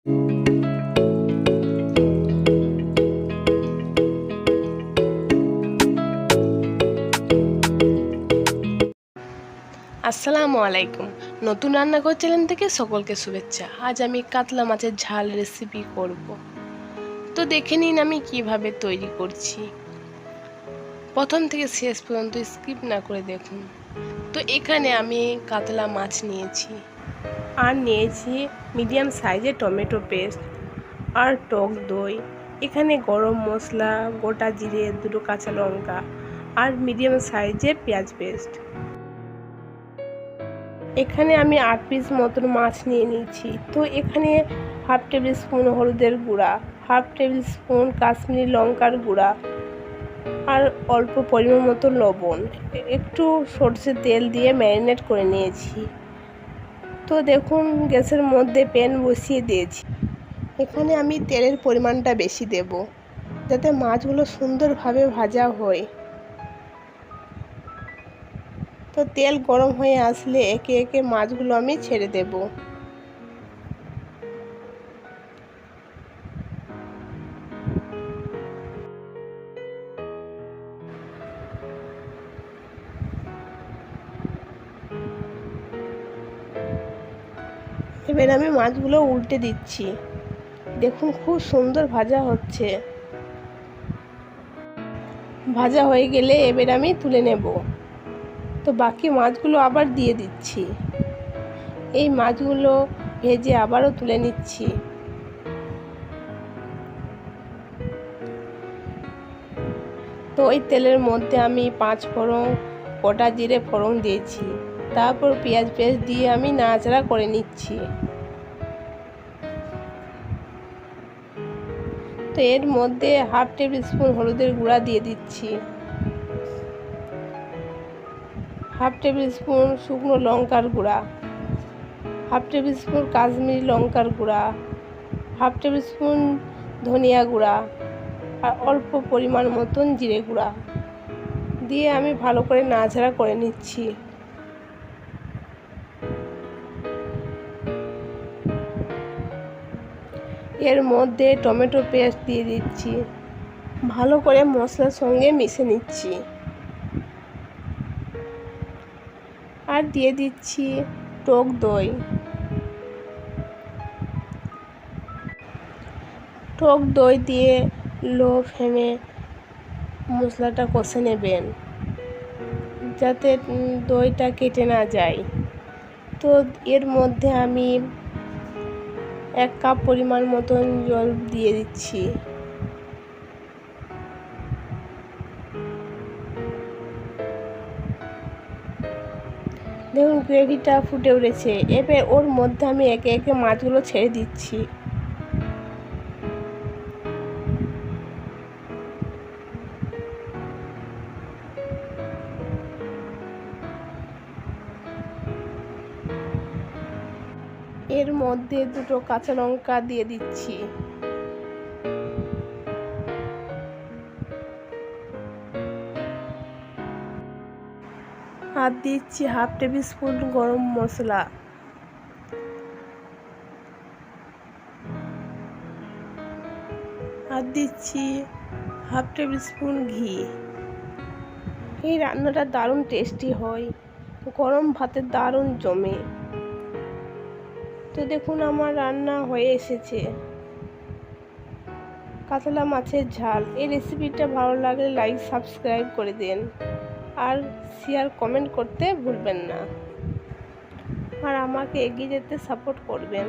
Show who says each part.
Speaker 1: আসসালামু আলাইকুম। নতুন রান্নাঘর চ্যানেল থেকে সকলকে শুভেচ্ছা। আজ আমি কাতলা মাছের ঝাল রেসিপি করব। তো দেখে নিন আমি কীভাবে তৈরি করছি। প্রথম থেকে শেষ পর্যন্ত স্কিপ না করে দেখুন। তো এখানে আমি কাতলা মাছ নিয়েছি। আর নিয়েছি মিডিয়াম সাইজের টমেটো পেস্ট আর টক দই। এখানে গরম মশলা, গোটা জিরে, দুটো কাঁচা লঙ্কা আর মিডিয়াম সাইজের পেঁয়াজ পেস্ট। এখানে আমি আট পিস মতন মাছ নিয়ে নিয়েছি। তো এখানে হাফ টেবিল স্পুন হলুদের গুঁড়া, হাফ টেবিল স্পুন কাশ্মীরি লঙ্কার গুঁড়া আর অল্প পরিমাণ মতো লবণ। একটু সর্ষের তেল দিয়ে ম্যারিনেট করে নিয়েছি। তো দেখুন, গ্যাসের মধ্যে প্যান বসিয়ে দিয়েছি। এখানে আমি তেলের পরিমাণটা বেশি দেব, যাতে মাছগুলো সুন্দরভাবে ভাজা হয়। তো তেল গরম হয়ে আসলে একে একে মাছগুলো আমি ছেড়ে দেব। এবার আমি মাছগুলো উল্টে দিচ্ছি। দেখুন, খুব সুন্দর ভাজা হচ্ছে। ভাজা হয়ে গেলে এবার আমি তুলে নেব। তো বাকি মাছগুলো আবার দিয়ে দিচ্ছি। এই মাছগুলো ভেজে আবারও তুলে নিচ্ছি। তো ওই তেলের মধ্যে আমি পাঁচ ফোড়ন গোটা জিরে ফোড়ন দিয়েছি। তারপর পেঁয়াজ পেঁয়াজ দিয়ে আমি নাড়াচাড়া করে নিচ্ছি। তো এর মধ্যে হাফ টেবিল স্পুন হলুদের গুঁড়া দিয়ে দিচ্ছি। হাফ টেবিল স্পুন শুকনো লঙ্কার গুঁড়া। হাফ টেবিল স্পুন কাশ্মীরি লঙ্কার গুঁড়া। হাফ টেবিল স্পুন ধনিয়া গুঁড়া। আর অল্প পরিমাণ মতন জিরে গুঁড়া। দিয়ে আমি ভালো করে নাড়াচাড়া করে নিচ্ছি। এর মধ্যে টমেটো পেস্ট দিয়ে দিচ্ছি। ভালো করে মশলার সঙ্গে মিশে নিচ্ছি। আর দিয়ে দিচ্ছি টক দই। টক দই দিয়ে লো ফ্লেমে মশলাটা কষে নেবেন, যাতে দইটা কেটে না যায়। তো এর মধ্যে আমি এক কাপ পরিমাণ মতন জল দিয়ে দিচ্ছি। দেখুন, গ্রেভিটা ফুটে উঠেছে। এবার ওর মধ্যে আমি একে একে মাছগুলো ছেড়ে দিচ্ছি। এর মধ্যে দুটো কাঁচা লঙ্কা দিয়ে দিচ্ছি। আর দিচ্ছি হাফ টেবিল স্পুন গরম মশলা। আর দিচ্ছি হাফ টেবিল স্পুন ঘি। এই রান্নাটা দারুণ টেস্টি হয়। গরম ভাতে দারুণ জমে। তো দেখুন আমার রান্না হয়ে এসেছে। কাতলা মাছের ঝাল। এই রেসিপিটা ভালো লাগলে লাইক সাবস্ক্রাইব করে দিন। আর শেয়ার কমেন্ট করতে ভুলবেন না। আর আমাকে এগিয়ে যেতে সাপোর্ট করবেন।